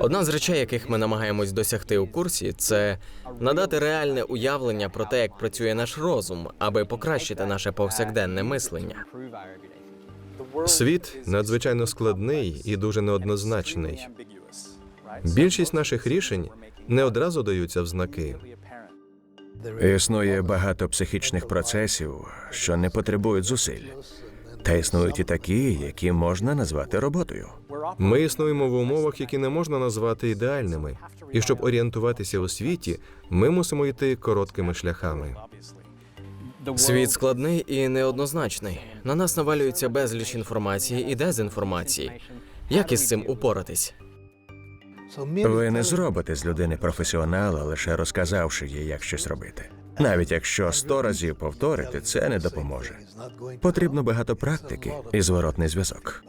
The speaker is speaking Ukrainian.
Одна з речей, яких ми намагаємось досягти у курсі, це надати реальне уявлення про те, як працює наш розум, аби покращити наше повсякденне мислення. Світ надзвичайно складний і дуже неоднозначний. Більшість наших рішень не одразу даються в знаки. Існує багато психічних процесів, що не потребують зусиль. Та існують і такі, які можна назвати роботою. Ми існуємо в умовах, які не можна назвати ідеальними. І щоб орієнтуватися у світі, ми мусимо йти короткими шляхами. Світ складний і неоднозначний. На нас навалюється безліч інформації і дезінформації. Як із цим упоратись? Ви не зробите з людини професіонала, лише розказавши їй, як щось робити. Навіть якщо сто разів повторити, це не допоможе. Потрібно багато практики і зворотний зв'язок.